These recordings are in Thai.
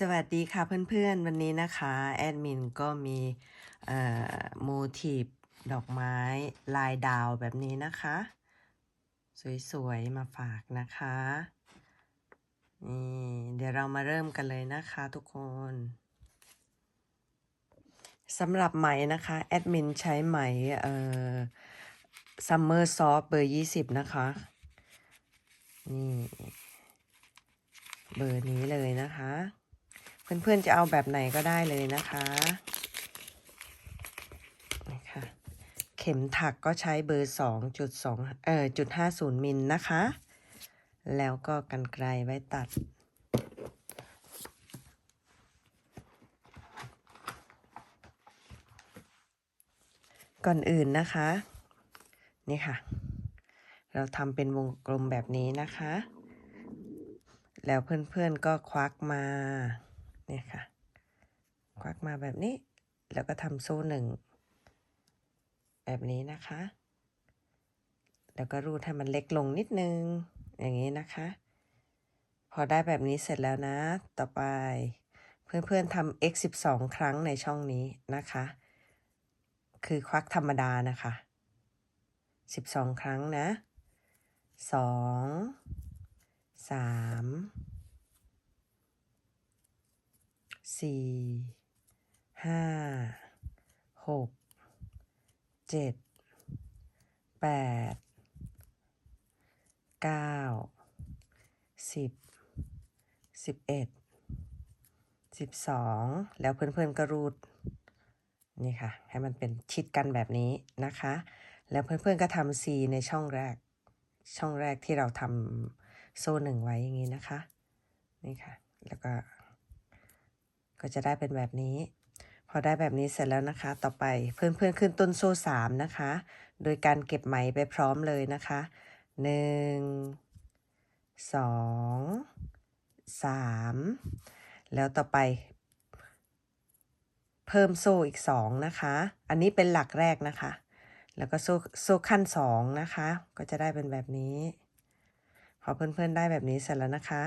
สวัสดีค่ะเพื่อนๆ วันนี้นะคะ แอดมินก็มีโมทีฟดอกไม้ลายดาวแบบนี้นะคะ สวยๆ มาฝากนะคะนี่เดี๋ยวเรามาเริ่มกันเลยนะคะทุกคนสำหรับไหมนะคะ แอดมินใช้ไหมเอ่อซัมเมอร์ซอฟเบอร์ยี่สิบนะคะ นี่ เบอร์นี้เลยนะคะ เพื่อนๆจะเอาแบบไหนก็ได้เลยนะคะนี่ค่ะเข็มถักก็ใช้เบอร์สองจุดสองเอ่อจุดห้าศูนย์มิลนะคะ แล้วก็กันไกลไว้ตัดก่อนอื่นนะคะ นี่ค่ะ เราทำเป็นวงกลมแบบนี้นะคะ แล้วเพื่อนๆก็ควักมา เนี่ยค่ะ ควักมาแบบนี้ แล้วก็ทำโซ่หนึ่ง แบบนี้นะคะ แล้วก็รูดให้มันเล็กลงนิดนึง อย่างนี้นะคะ พอได้แบบนี้เสร็จแล้วนะ ต่อไปเพื่อนๆทำ x 12 ครั้งในช่องนี้นะคะ คือควักธรรมดานะคะ 12 ครั้งนะ 2 3 สี่ห้าหกเจ็ดแปดเก้าสิบสิบเอ็ดสิบสองแล้วเพื่อนๆก็รูดนี่ค่ะ ให้มันเป็นชิดกันแบบนี้นะคะ แล้วเพื่อนๆก็ทำ C ในช่องแรก ช่องแรกที่เราทำโซ่หนึ่งไว้อย่างนี้นะคะ นี่ค่ะ แล้วก็ ก็จะได้เป็นแบบนี้ พอได้แบบนี้เสร็จแล้วนะคะ ต่อไปเพื่อนเพื่อนขึ้นต้นโซ่สามนะคะ โดยการเก็บไหมไปพร้อมเลยนะคะหนึ่งสองสามแล้วต่อไป เพิ่มโซ่อีกสองนะคะ อันนี้เป็นหลักแรกนะคะ แล้วก็โซ่โซ่ขั้นสองนะคะ ก็จะได้เป็นแบบนี้ พอเพื่อนๆได้แบบนี้เสร็จแล้วนะคะ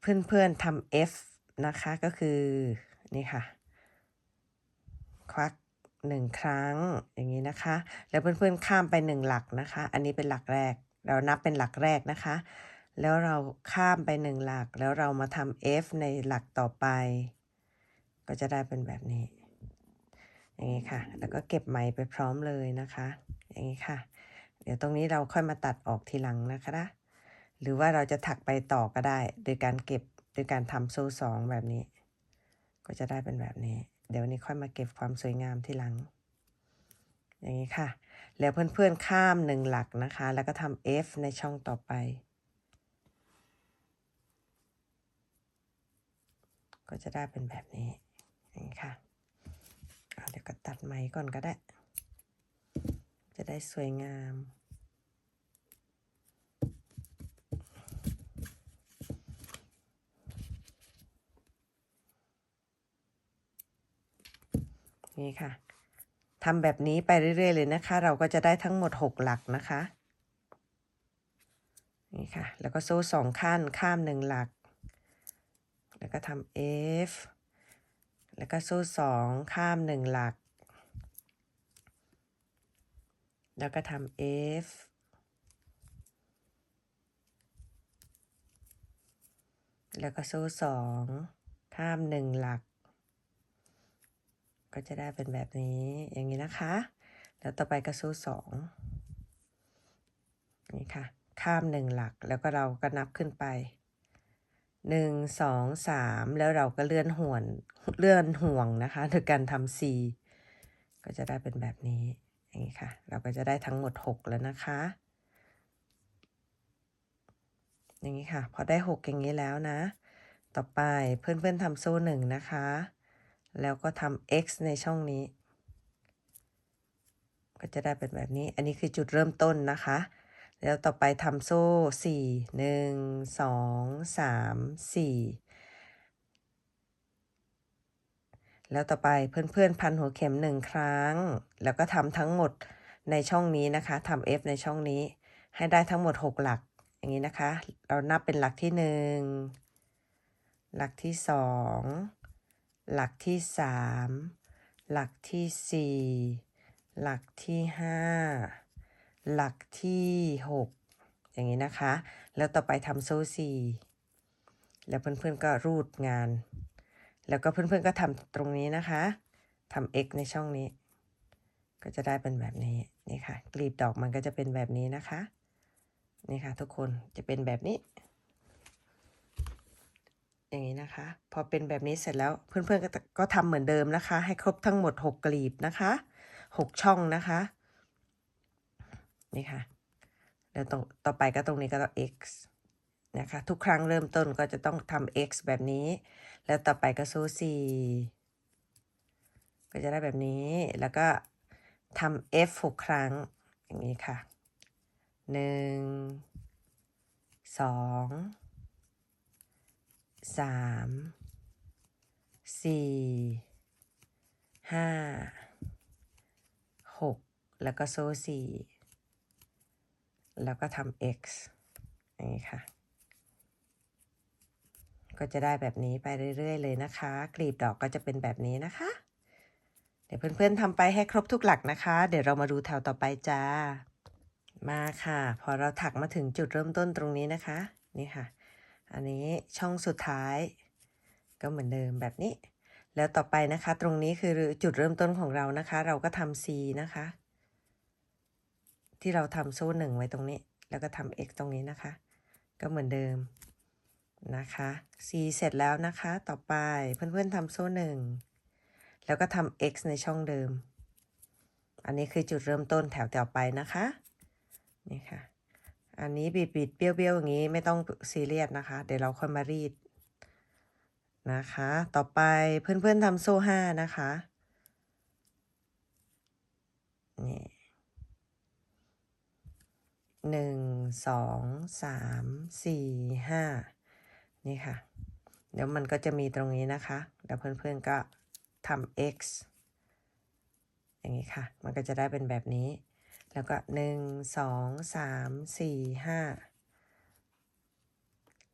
เพื่อนๆทำ F นะคะก็คือนี่ค่ะ ควักหนึ่งครั้งอย่างนี้นะคะ แล้วเพื่อนๆข้ามไปหนึ่งหลักนะคะ อันนี้เป็นหลักแรก เรานับเป็นหลักแรกนะคะ แล้วเราข้ามไปหนึ่งหลัก แล้วเรามาทำ F ในหลักต่อไป ก็จะได้เป็นแบบนี้ อย่างนี้ค่ะ แล้วก็เก็บไหมไปพร้อมเลยนะคะ อย่างนี้ค่ะ เดี๋ยวตรงนี้เราค่อยมาตัดออกทีหลังนะคะนะหรือว่าเราจะถักไปต่อก็ได้ โดยการเก็บ โดยการทำโซ่สองแบบนี้ ก็จะได้เป็นแบบนี้ เดี๋ยวนี้ค่อยมาเก็บความสวยงามที่หลัง อย่างนี้ค่ะ แล้วเพื่อนๆข้ามหนึ่งหลักนะคะ แล้วก็ทำ F ในช่องต่อไป ก็จะได้เป็นแบบนี้อย่างนี้ค่ะเเดี๋ยวก็ตัดไหมก่อนก็ได้ จะได้สวยงาม นี่ค่ะทำแบบนี้ไปเรื่อย ๆ เลยนะคะ เราก็จะได้ทั้งหมด 6 หลักนะคะ นี่ค่ะ แล้วก็โซ่สองขั้นข้ามหนึ่งหลัก แล้วก็ทำ F แล้วก็โซ่สองข้ามหนึ่งหลัก แล้วก็ทำ F แล้วก็โซ่สองข้ามหนึ่งหลัก ก็จะได้เป็นแบบนี้อย่างนี้นะคะ แล้วต่อไปก็โซ่สองนี่ค่ะ ข้ามหนึ่งหลักแล้วก็เราก็นับขึ้นไปหนึ่งสองสามแล้วเราก็เลื่อนห่วนเลื่อนห่วงนะคะโดยการทำ C ก็จะได้เป็นแบบนี้อย่างนี้ค่ะ เราก็จะได้ทั้งหมด6แล้วนะคะ อย่างนี้ค่ะ พอได้6อย่างนี้แล้วนะ ต่อไปเพื่อนๆทำโซ่หนึ่งนะคะ แล้วก็ทำ x ในช่องนี้ ก็จะได้เป็นแบบนี้ อันนี้คือจุดเริ่มต้นนะคะ แล้วต่อไปทำโซ่สี่หนึ่งสองสามสี่แล้วต่อไปเพื่อนๆพันหัวเข็มหนึ่งครั้ง แล้วก็ทำทั้งหมดในช่องนี้นะคะทำ F ในช่องนี้ ให้ได้ทั้งหมด 6 หลัก อย่างนี้นะคะ เรานับเป็นหลักที่หนึ่งหลักที่สอง หลักที่สามหลักที่สี่หลักที่ห้าหลักที่หกอย่างนี้นะคะ แล้วต่อไปทำโซ่สี่แล้วเพื่อนๆก็รูดงาน แล้วก็เพื่อนๆก็ทำตรงนี้นะคะทำ x ในช่องนี้ ก็จะได้เป็นแบบนี้นี่ค่ะกลีบดอกมันก็จะเป็นแบบนี้นะคะนี่ค่ะทุกคนจะเป็นแบบนี้ อย่างนี้นะคะ พอเป็นแบบนี้เสร็จแล้วเพื่อนๆก็ก็ทำเหมือนเดิมนะคะ ให้ครบทั้งหมด 6 กลีบนะคะ6ช่องนะคะนี่ค่ะแล้วตรงต่อไปก็ตรงนี้ก็ต้อง x นะคะทุกครั้งเริ่มต้นก็จะต้องทำ x แบบนี้ แล้วต่อไปก็โซ่สี่ก็จะได้แบบนี้แล้วก็ทำ f หกครั้งอย่างนี้ค่ะหนึ่ง สามสี่ห้าหกแล้วก็โซ่สี่แล้วก็ทำ x อย่างนี้ค่ะ ก็จะได้แบบนี้ไปเรื่อย ๆ เลยนะคะ กลีบดอกก็จะเป็นแบบนี้นะคะ เดี๋ยวเพื่อนๆทำไปให้ครบทุกหลักนะคะ เดี๋ยวเรามาดูแถวต่อไปจ้า มาค่ะ พอเราถักมาถึงจุดเริ่มต้นตรงนี้นะคะ นี่ค่ะ อันนี้ช่องสุดท้าย ก็เหมือนเดิมแบบนี้ แล้วต่อไปนะคะ ตรงนี้คือจุดเริ่มต้นของเรานะคะ เราก็ทำ C นะคะ ที่เราทำโซ่หนึ่งไว้ตรงนี้ แล้วก็ทำ x ตรงนี้นะคะ ก็เหมือนเดิมนะคะ C เสร็จแล้วนะคะ ต่อไปเพื่อนๆทำโซ่หนึ่งแล้วก็ทำ x ในช่องเดิม อันนี้คือจุดเริ่มต้นแถวต่อไปนะคะ นี่ค่ะ อันนี้บิดบิดๆเบี้ยวเบี้ยวๆอย่างนี้ไม่ต้องซีเรียสนะคะ เดี๋ยวเราค่อยมารีดนะคะ ต่อไปเพื่อนๆทำโซ่ห้านะคะนี่หนึ่งสองสามสี่ห้านี่ค่ะ เดี๋ยวมันก็จะมีตรงนี้นะคะ แล้วเพื่อนๆก็ทำ x อย่างนี้ค่ะ มันก็จะได้เป็นแบบนี้ แล้วก็หนึ่งสองสามสี่ห้า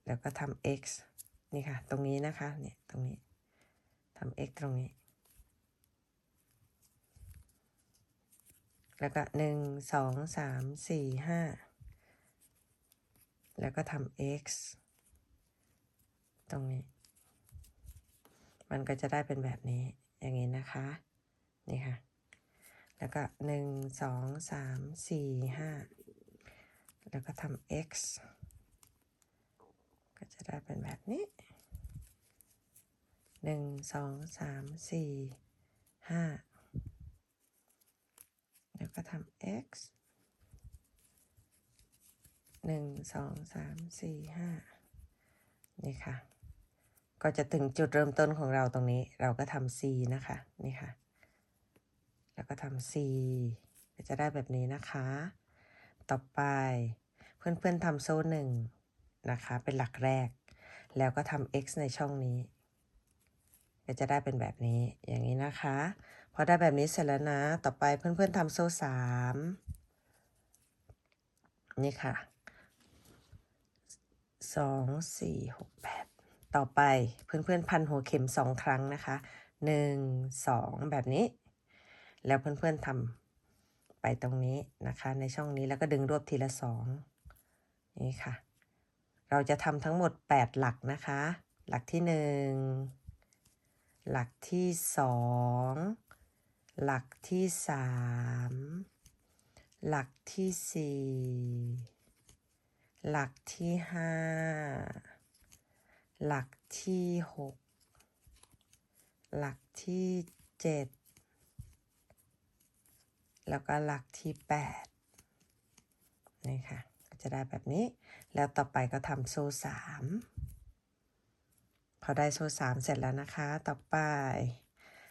แล้วก็ทำ x นี่ค่ะ ตรงนี้นะคะเนี่ยตรงนี้ทำ x ตรงนี้ แล้วก็หนึ่งสองสามสี่ห้าแล้วก็ทำ x ตรงนี้ มันก็จะได้เป็นแบบนี้อย่างนี้นะคะ นี่ค่ะ แล้วก็หนึ่งสองสามสี่ห้าแล้วก็ทำ x ก็จะได้เป็นแบบนี้หนึ่งสองสามสี่ห้าแล้วก็ทำ x หนึ่งสองสามสี่ห้านี่ค่ะ ก็จะถึงจุดเริ่มต้นของเราตรงนี้ เราก็ทำ c นะคะ นี่ค่ะ แล้วก็ทำ c จะได้แบบนี้นะคะ ต่อไปเพื่อนๆทำโซ่หนึ่งนะคะ เป็นหลักแรก แล้วก็ทำ x ในช่องนี้ก็จะได้เป็นแบบนี้อย่างนี้นะคะ พอได้แบบนี้เสร็จแล้วนะ ต่อไปเพื่อนๆทำโซ่สามนี่ค่ะสองสี่หกแปดต่อไปเพื่อนๆพันหัวเข็มสองครั้งนะคะหนึ่งสองแบบนี้ แล้วเพื่อนๆทำไปตรงนี้นะคะ ในช่องนี้แล้วก็ดึงรวบทีละสองนี่ค่ะ เราจะทำทั้งหมด 8 หลักนะคะ หลักที่ 1 หลักที่ 2 หลักที่ 3 หลักที่ 4 หลักที่ 5 หลักที่ 6 หลักที่ 7 แล้วก็หลักที่ 8 นี่ค่ะ ก็จะได้แบบนี้ แล้วต่อไปก็ทำโซ่สามพอได้โซ่สามเสร็จแล้วนะคะ ต่อไป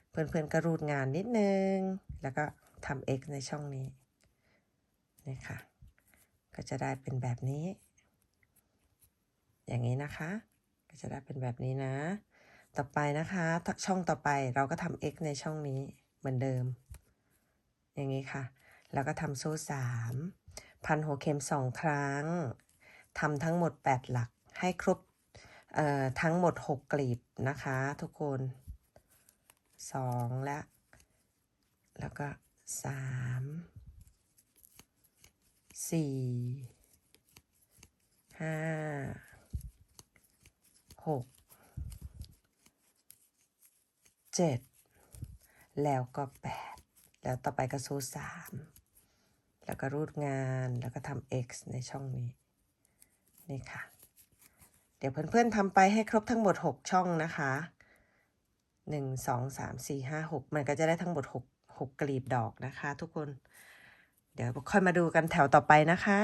เพื่อนๆก็รูดงานนิดนึง แล้วก็ทำ x ในช่องนี้ นี่ค่ะ ก็จะได้เป็นแบบนี้ อย่างนี้นะคะ ก็จะได้เป็นแบบนี้นะ ต่อไปนะคะ ช่องต่อไปเราก็ทำ x ในช่องนี้เหมือนเดิม อย่างนี้ค่ะ แล้วก็ทำโซ่สามพันหัวเข็มสองครั้งทำทั้งหมด 8 หลักให้ครบเอ่อทั้งหมด 6 กลีบนะคะ ทุกคน 2 และแล้วก็ 3 4 5 6 7 แล้วก็ 8 แล้วต่อไปก็สู้3แล้วก็รูดงานแล้วก็ทำ x ในช่องนี้ นี่ค่ะ เดี๋ยวเพื่อนๆทำไปให้ครบทั้งหมด 6 ช่องนะคะ 1 2 3 4 5 6 มันก็จะได้ทั้งหมด 6 6 กลีบดอกนะคะทุกคน เดี๋ยวค่อยมาดูกันแถวต่อไปนะคะ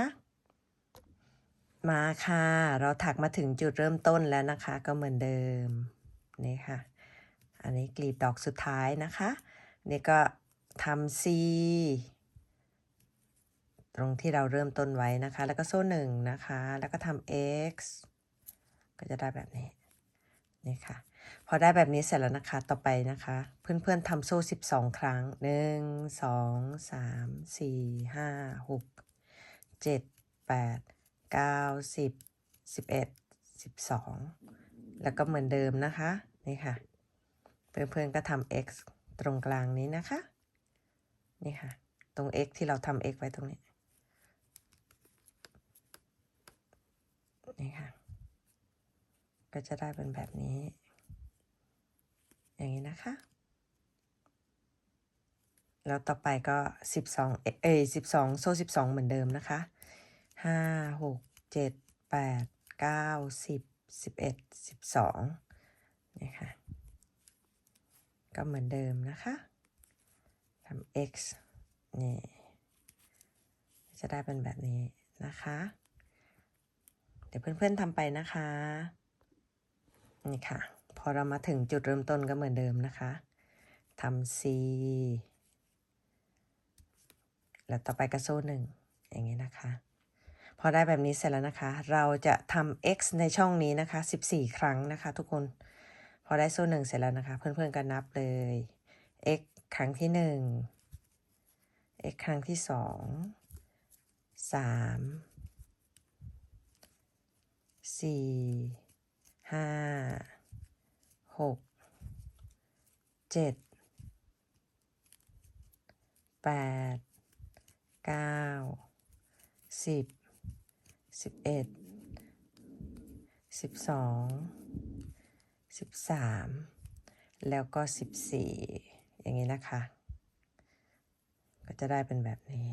มาค่ะ เราถักมาถึงจุดเริ่มต้นแล้วนะคะ ก็เหมือนเดิม นี่ค่ะ อันนี้กลีบดอกสุดท้ายนะคะ นี่ก็ ทำ C ตรงที่เราเริ่มต้นไว้นะคะ แล้วก็โซ่หนึ่งนะคะ แล้วก็ทำ X ก็จะได้แบบนี้ นี่ค่ะ พอได้แบบนี้เสร็จแล้วนะคะ ต่อไปนะคะ เพื่อนๆทำโซ่ 12 ครั้ง 1 2 3 4 5 6 7 8 9 10 11 12 แล้วก็เหมือนเดิมนะคะ นี่ค่ะ เพื่อนๆก็ทำ x ตรงกลางนี้นะคะ นี่ค่ะ ตรง x ที่เราทำ x ไว้ตรงนี้ นี่ค่ะ ก็จะได้เป็นแบบนี้ อย่างนี้นะคะ แล้วต่อไปก็ 12 เอ้ย12 โซ่ 12 เหมือนเดิมนะคะ 5 6 7 8 9 10 11 12นี่ค่ะ ก็เหมือนเดิมนะคะ ทำ x นี่ จะได้เป็นแบบนี้นะคะ เดี๋ยวเพื่อนๆทำไปนะคะ นี่ค่ะ พอเรามาถึงจุดเริ่มต้นก็เหมือนเดิมนะคะทำ C แล้วต่อไปก็โซ่หนึ่งอย่างนี้นะคะ พอได้แบบนี้เสร็จแล้วนะคะ เราจะทำ x ในช่องนี้นะคะ 14 ครั้งนะคะ ทุกคน พอได้โซ่หนึ่งเสร็จแล้วนะคะ เพื่อนๆก็นับเลย x ครั้งที่หนึ่ง x ครั้งที่สองสามสี่ห้าหกเจ็ดแปดเก้าสิบสิบเอ็ดสิบสองสิบสามแล้วก็สิบสี่ อย่างนี้นะคะ ก็จะได้เป็นแบบนี้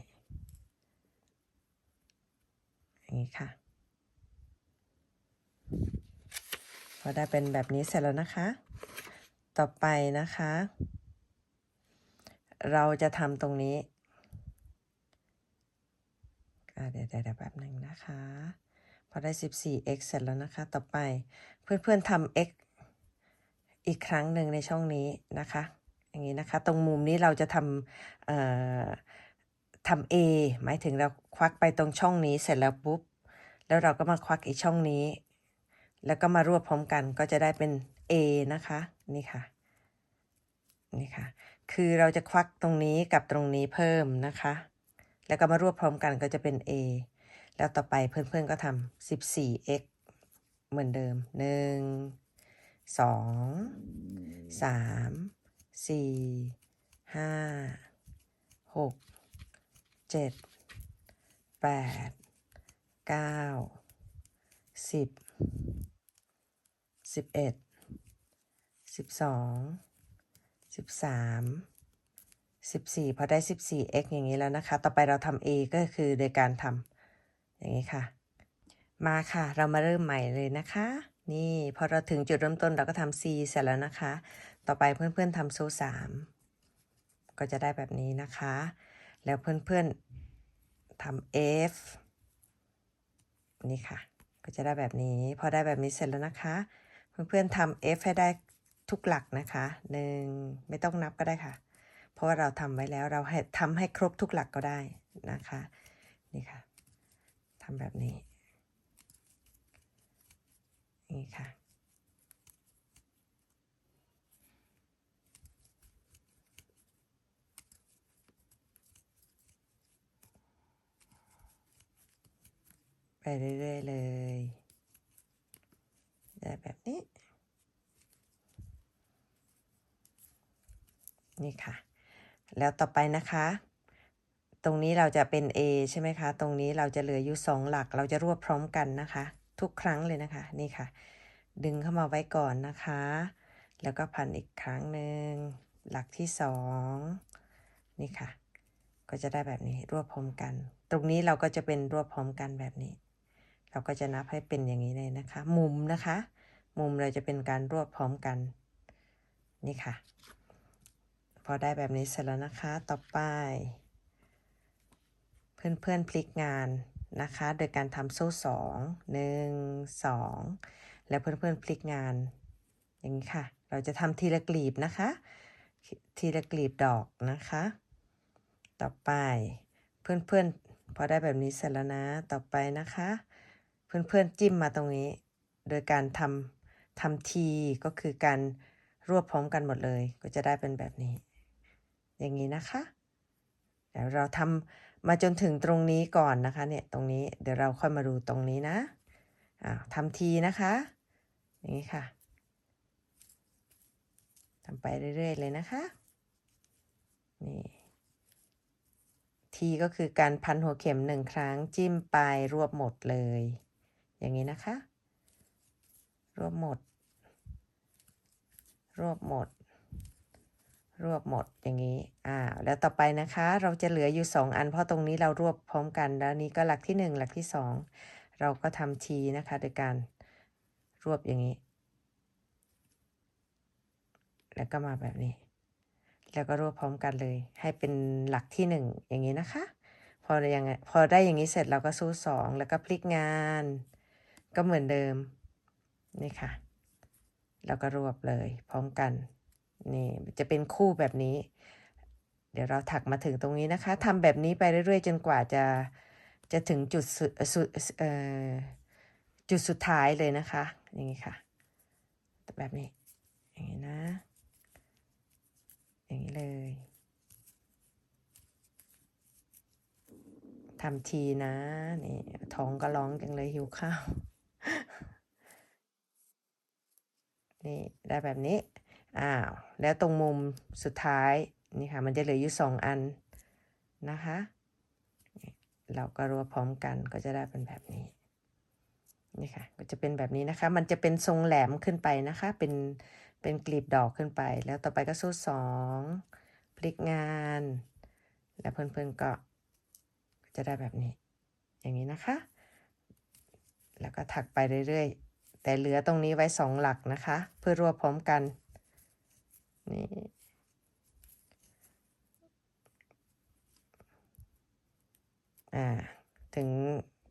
อย่างนี้ค่ะพอได้เป็นแบบนี้เสร็จแล้วนะคะ ต่อไปนะคะ เราจะทำตรงนี้เดี๋ยวเดี๋ยวแบบหนึ่งนะคะ พอได้ 14x เสร็จแล้วนะคะ ต่อไปเพื่อนๆทำ x อีกครั้งหนึ่งในช่องนี้นะคะ อย่างนี้นะคะ ตรงมุมนี้เราจะทำเอ่อทำ A หมายถึงเราควักไปตรงช่องนี้เสร็จแล้วปุ๊บ แล้วเราก็มาควักอีกช่องนี้ แล้วก็มารวบพร้อมกันก็จะได้เป็น A นะคะ นี่ค่ะ นี่ค่ะ คือเราจะควักตรงนี้กับตรงนี้เพิ่มนะคะ แล้วก็มารวบพร้อมกันก็จะเป็น A แล้วต่อไปเพื่อนๆก็ทำ 14x เหมือนเดิม 1 2 3 4 5 6 7 8 9 10 11 12 13 14พอได้ 14x อย่างนี้แล้วนะคะ ต่อไปเราทำ a ก็คือโดยการทำอย่างนี้ค่ะ มาค่ะ เรามาเริ่มใหม่เลยนะคะ นี่ พอเราถึงจุดเริ่มต้นเราก็ทำ c เสร็จแล้วนะคะ ต่อไปเพื่อนๆทำโซ่3ก็จะได้แบบนี้นะคะ แล้วเพื่อนๆทำ f นี่ค่ะ ก็จะได้แบบนี้ พอได้แบบนี้เสร็จแล้วนะคะ เพื่อนๆทำ f ให้ได้ทุกหลักนะคะหนึ่งไม่ต้องนับก็ได้ค่ะ เพราะว่าเราทำไว้แล้วเราให้ทำให้ครบทุกหลักก็ได้นะคะ นี่ค่ะทำแบบนี้ นี่ค่ะ ไปเรื่อยๆเลย ได้แบบนี้ นี่ค่ะ แล้วต่อไปนะคะ ตรงนี้เราจะเป็น A ใช่ไหมคะ ตรงนี้เราจะเหลืออยู่สองหลัก เราจะรวบพร้อมกันนะคะ ทุกครั้งเลยนะคะ นี่ค่ะ ดึงเข้ามาไว้ก่อนนะคะ แล้วก็พันอีกครั้งหนึ่ง หลักที่สองนี่ค่ะ ก็จะได้แบบนี้รวบพร้อมกัน ตรงนี้เราก็จะเป็นรวบพร้อมกันแบบนี้ เราก็จะนับให้เป็นอย่างนี้เลยนะคะ มุมนะคะ มุมเราจะเป็นการรวบพร้อมกัน นี่ค่ะ พอได้แบบนี้เสร็จแล้วนะคะ ต่อไป เพื่อนเพื่อนๆพลิกงานนะคะ โดยการทำโซ่สองหนึ่งสองแล้วเพื่อนเพื่อนๆพลิกงาน อย่างนี้ค่ะ เราจะทำทีละกลีบนะคะ ทีละกลีบดอกนะคะ ต่อไปเพื่อนเพื่อนๆพอได้แบบนี้เสร็จแล้วนะ ต่อไปนะคะ เพื่อนเพื่อนๆจิ้มมาตรงนี้ โดยการทำทำทีก็คือการรวบพร้อมกันหมดเลย ก็จะได้เป็นแบบนี้ อย่างนี้นะคะเดี๋ยวเราทำมาจนถึงตรงนี้ก่อนนะคะเนี่ยตรงนี้เดี๋ยวเราค่อยมาดูตรงนี้นะอ่าทำทีนะคะ อย่างนี้ค่ะทำไปเรื่อยๆเลยนะคะนี่ทีก็คือการพันหัวเข็มหนึ่งครั้งจิ้มไปรวบหมดเลย อย่างนี้นะคะ รวบหมด รวบหมด รวบหมดอย่างนี้อ่าแล้วต่อไปนะคะ เราจะเหลืออยู่สองอันเพราะตรงนี้เรารวบพร้อมกันแล้วนี้ก็หลักที่หนึ่งหลักที่สองเราก็ทำทีนะคะโดยการรวบอย่างนี้ แล้วก็มาแบบนี้ แล้วก็รวบพร้อมกันเลย ให้เป็นหลักที่หนึ่งอย่างนี้นะคะพอได้ยังไงพอได้อย่างนี้เสร็จเราก็สู้สองแล้วก็พลิกงาน ก็เหมือนเดิม นี่ค่ะ แล้วก็รวบเลย พร้อมกัน นี่จะเป็นคู่แบบนี้ เดี๋ยวเราถักมาถึงตรงนี้นะคะทำแบบนี้ไปเรื่อยๆ จนกว่าจะจะถึงจุดสุดจุดสุดท้ายเลยนะคะ อย่างนี้ค่ะ แบบนี้ อย่างนี้นะ อย่างนี้เลยทำทีนะ นี่ท้องก็ร้องจังเลยหิวข้าว นี่ได้แบบนี้ อ้าว แล้วตรงมุมสุดท้าย นี่ค่ะ มันจะเหลืออยู่สองอันนะคะ เราก็รวบพร้อมกันก็จะได้เป็นแบบนี้ นี่ค่ะ ก็จะเป็นแบบนี้นะคะ มันจะเป็นทรงแหลมขึ้นไปนะคะ เป็น เป็นกลีบดอกขึ้นไป แล้วต่อไปก็สู้สองพลิกงาน แล้วเพื่อนๆก็จะได้แบบนี้ อย่างนี้นะคะ แล้วก็ถักไปเรื่อยๆ แต่เหลือตรงนี้ไว้สองหลักนะคะ เพื่อรวบพร้อมกัน นี่ อ่า ถึง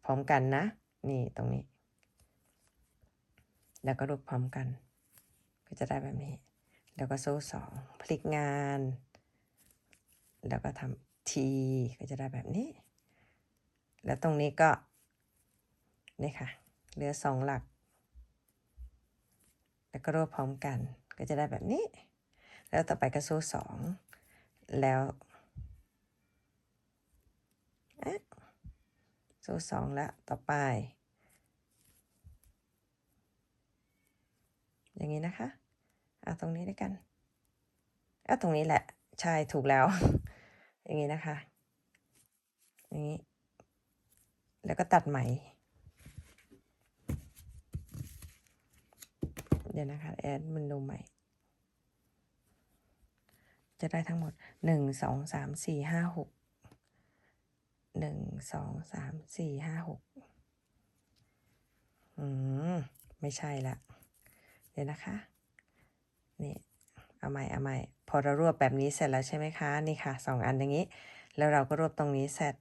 พร้อมกันนะ นี่ตรงนี้ แล้วก็รวบพร้อมกัน ก็จะได้แบบนี้ แล้วก็โซ่สองพลิกงาน แล้วก็ทำทีก็จะได้แบบนี้ แล้วตรงนี้ก็ นี่ค่ะ เหลือสองหลัก แล้วก็รวบพร้อมกัน ก็จะได้แบบนี้ แล้วต่อไปก็โซ่สอง แล้วอะโซ่สองแล้วต่อไป อย่างนี้นะคะ เอาตรงนี้ด้วยกัน เอาตรงนี้แหละ ใช่ถูกแล้ว อย่างนี้นะคะ อย่างนี้ แล้วก็ตัดไหม เดี๋ยวนะคะ แอดมันดูใหม่ จะได้ทั้งหมดหนึ่งสองสามสี่ห้าหกหนึ่งสองสามสี่ห้าหกอืม ไม่ใช่ละ เดี๋ยวนะคะ นี่เอาใหม่เอาใหม่พอเรารวบแบบนี้เสร็จแล้วใช่ไหมคะ นี่ค่ะสองอันอย่างนี้ แล้วเราก็รวบตรงนี้เสร็จ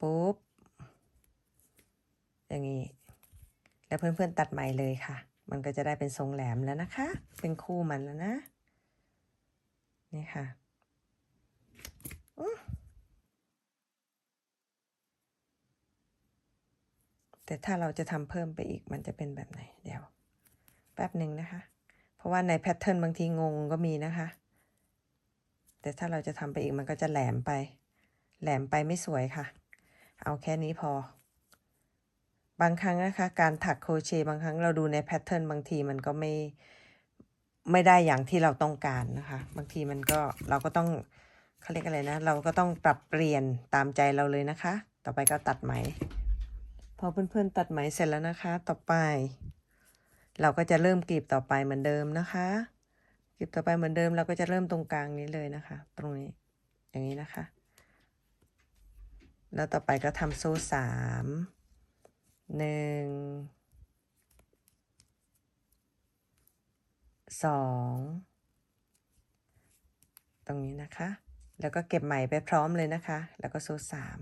ปุ๊บ อย่างนี้ แล้วเพื่อนๆตัดใหม่เลยค่ะ มันก็จะได้เป็นทรงแหลมแล้วนะคะ เป็นคู่มันแล้วนะ นี่ค่ะแต่ถ้าเราจะทำเพิ่มไปอีกมันจะเป็นแบบไหน เดี๋ยว แป๊บหนึ่งนะคะ เพราะว่าในแพทเทิร์นบางทีงงก็มีนะคะ แต่ถ้าเราจะทำไปอีกมันก็จะแหลมไป แหลมไปไม่สวยค่ะ เอาแค่นี้พอ บางครั้งนะคะ การถักโครเชต์บางครั้งเราดูในแพทเทิร์นบางทีมันก็ไม่ไม่ได้อย่างที่เราต้องการนะคะ บางทีมันก็เราก็ต้องเขาเรียกอะไรนะ เราก็ต้องปรับเปลี่ยนตามใจเราเลยนะคะ ต่อไปก็ตัดไหม พอเพื่อนๆตัดไหมเสร็จแล้วนะคะ ต่อไป เราก็จะเริ่มกรีบต่อไปเหมือนเดิมนะคะกรีบต่อไปเหมือนเดิมเราก็จะเริ่มตรงกลางนี้เลยนะคะ ตรงนี้อย่างนี้นะคะ แล้วต่อไปก็ทำโซ่สาม หนึ่งสองตรงนี้นะคะ แล้วก็เก็บไหมไปพร้อมเลยนะคะ แล้วก็โซ่สาม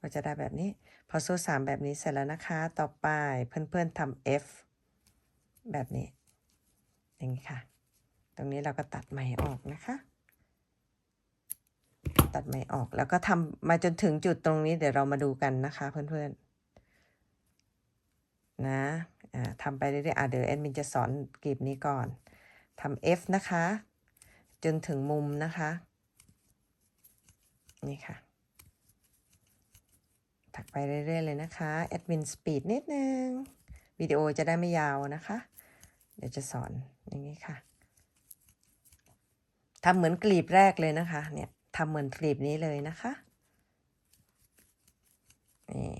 ก็จะได้แบบนี้ พอโซ่สามแบบนี้เสร็จแล้วนะคะ ต่อไปเพื่อนๆทำ F แบบนี้ อย่างนี้ค่ะ ตรงนี้เราก็ตัดไหมออกนะคะ ตัดไหมออกแล้วก็ทำมาจนถึงจุดตรงนี้เดี๋ยวเรามาดูกันนะคะเพื่อนๆ นะทำไปเรื่อยๆอะเดี๋ยวแอดมินจะสอนกลีบนี้ก่อนทำ F นะคะ จนถึงมุมนะคะ นี่ค่ะ ถักไปเรื่อยๆเลยนะคะแอดมินสปีดนิดนึงวิดีโอจะได้ไม่ยาวนะคะ เดี๋ยวจะสอนอย่างนี้ค่ะทำเหมือนกลีบแรกเลยนะคะ เนี่ยทำเหมือนกลีบนี้เลยนะคะนี่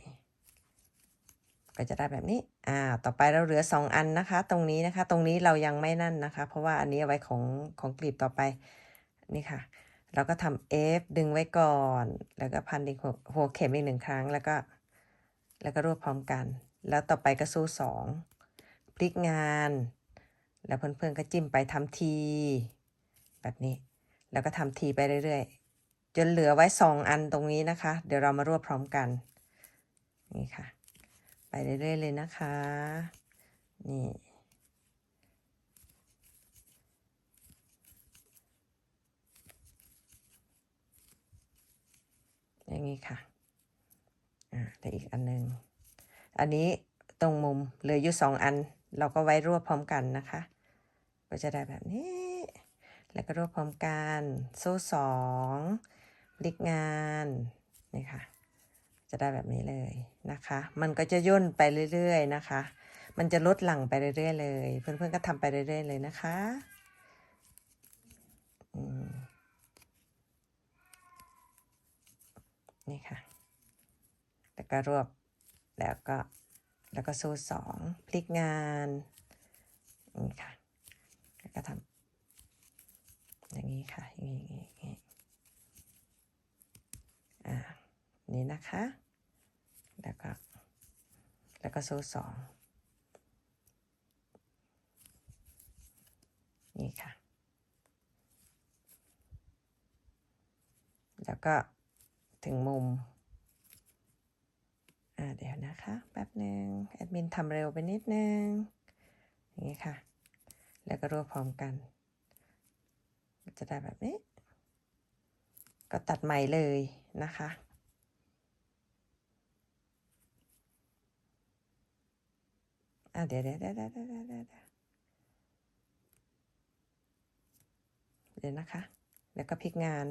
ก็จะได้แบบนี้ อ่า ต่อไปเราเหลือสองอันนะคะ ตรงนี้นะคะ ตรงนี้เรายังไม่นั่นนะคะ เพราะว่าอันนี้เอาไว้ของของกลีบต่อไป นี่ค่ะ เราก็ทำ F ดึงไว้ก่อน แล้วก็พันดึงหัวเข็มอีกหนึ่งครั้ง แล้วก็ แล้วก็รวบพร้อมกัน แล้วต่อไปก็สู้สองพลิกงาน แล้วเพื่อนๆก็จิ้มไปทำทีแบบนี้ แล้วก็ทำทีไปเรื่อยๆ จนเหลือไว้สองอันตรงนี้นะคะ เดี๋ยวเรามารวบพร้อมกัน นี่ค่ะ ไปเรื่อยๆเลยนะคะ นี่อย่างนี้ค่ะ อ่าแต่อีกอันหนึ่ง อันนี้ตรงมุมเหลืออยู่สองอัน เราก็ไว้รวบพร้อมกันนะคะ ก็จะได้แบบนี้ แล้วก็รวบพร้อมกัน โซ่สองลิกงาน นี่ค่ะ จะได้แบบนี้เลยนะคะ มันก็จะย่นไปเรื่อยๆนะคะ มันจะลดหลั่งไปเรื่อยๆเลย เพื่อนๆก็ทำไปเรื่อยๆเลยนะคะนี่ค่ะ แล้วก็รวบ แล้วก็ แล้วก็โซ่สอง พลิกงาน นี่ค่ะ แล้วก็ทำอย่างนี้ค่ะ อย่างนี้อย่างนี้อ่า นี่นะคะ แล้วก็ แล้วก็โซ่สองนี่ค่ะ แล้วก็ถึงมุม อ่าเดี๋ยวนะคะ แป๊บหนึ่งแอดมินทำเร็วไปนิดนึงอย่างนี้ค่ะ แล้วก็รวบพร้อมกัน จะได้แบบนี้ ก็ตัดใหม่เลยนะคะ อ่าเดี๋ยวเดี๋ยวเดี๋ยวเดี๋ยวเดี๋ยวเดี๋ยวเดี๋ยวนะคะ แล้วก็พลิกงาน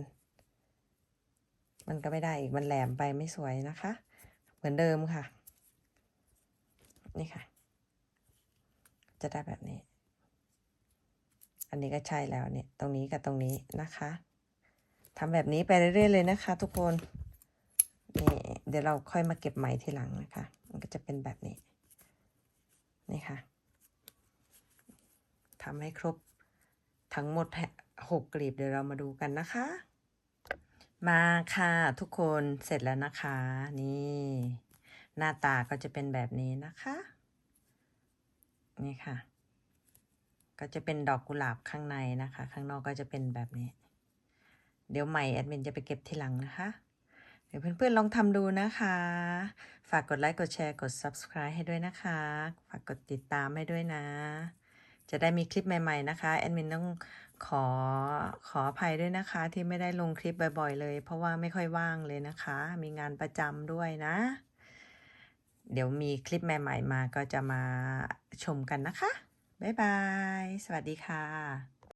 มันก็ไม่ได้อีก มันแหลมไปไม่สวยนะคะ เหมือนเดิมค่ะ นี่ค่ะ จะได้แบบนี้ อันนี้ก็ใช่แล้วเนี่ย ตรงนี้กับตรงนี้นะคะทำแบบนี้ไปเรื่อยๆเลยนะคะ ทุกคน นี่ เดี๋ยวเราค่อยมาเก็บไหมทีหลังนะคะ มันก็จะเป็นแบบนี้ นี่ค่ะทำให้ครบทั้งหมดหกกลีบเดี๋ยวเรามาดูกันนะคะ มาค่ะทุกคนเสร็จแล้วนะคะ นี่ หน้าตาก็จะเป็นแบบนี้นะคะ นี่ค่ะ ก็จะเป็นดอกกุหลาบข้างในนะคะ ข้างนอกก็จะเป็นแบบนี้ เดี๋ยวใหม่แอดมินจะไปเก็บทีหลังนะคะ เดี๋ยวเพื่อนๆลองทำดูนะคะ ฝากกดไลค์กดแชร์กด subscribe ให้ด้วยนะคะ ฝากกดติดตามให้ด้วยนะ จะได้มีคลิปใหม่ ๆนะคะแอดมินต้องขอขออภัยด้วยนะคะ ที่ไม่ได้ลงคลิปบ่อยๆ เลย เพราะว่าไม่ค่อยว่างเลยนะคะ มีงานประจำด้วยนะ เดี๋ยวมีคลิปใหม่ ๆ มาก็จะมาชมกันนะคะ บ๊ายบาย สวัสดีค่ะ